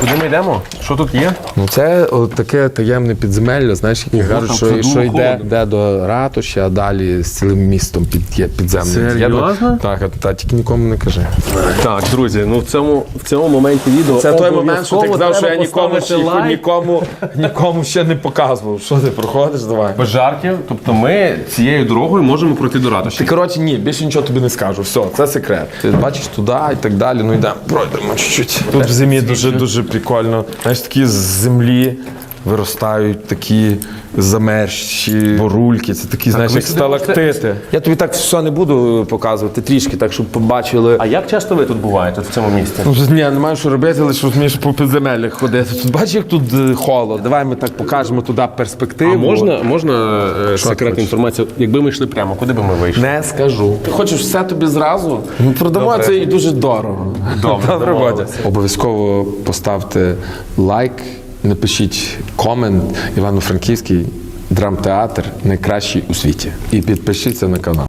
Куди ми йдемо? Що тут є? Ну це от таке таємне підземелля, знаєш, які кажуть, там що, це що йде, холодно. йде до ратуші, а далі з цілим містом під, є підземним. Серйозно? Так, а та тільки нікому не кажи. Так, друзі, ну в цьому в цьому моменті відео Це той момент, що ти обов'язково казав, що я треба нікому, поставити ще- лайк. нікому, нікому ще не показував. Що ти проходиш? Давай. Без жартів. Тобто ми цією дорогою можемо пройти до ратуші. Ти коротше, ні, більше нічого тобі не скажу. Все, це секрет. Ти бачиш туди і так далі. Ну йдемо, пройдемо чуть-чуть. Тут в зимі дуже дуже прикольно. Знаєш, такі з землі виростають такі замерзші борульки. Це такі, знаєш, як сталактити. Я тобі так все не буду показувати, трішки, так щоб побачили. А як часто ви тут буваєте в цьому місці? Ну, ні, немає що робити, лише розумієш по підземеллях ходити. Тут бачиш, як тут е, холод. Давай ми так покажемо туди перспективу. А можна, можна е, секретну інформацію? Якби ми йшли прямо, куди би ми вийшли? Не скажу. Ти хочеш все тобі зразу? Ну, продамо це і дуже дорого. Добре. Обов'язково поставте лайк, напишіть комент. Івано-Франківський драмтеатр найкращий у світі. І підпишіться на канал.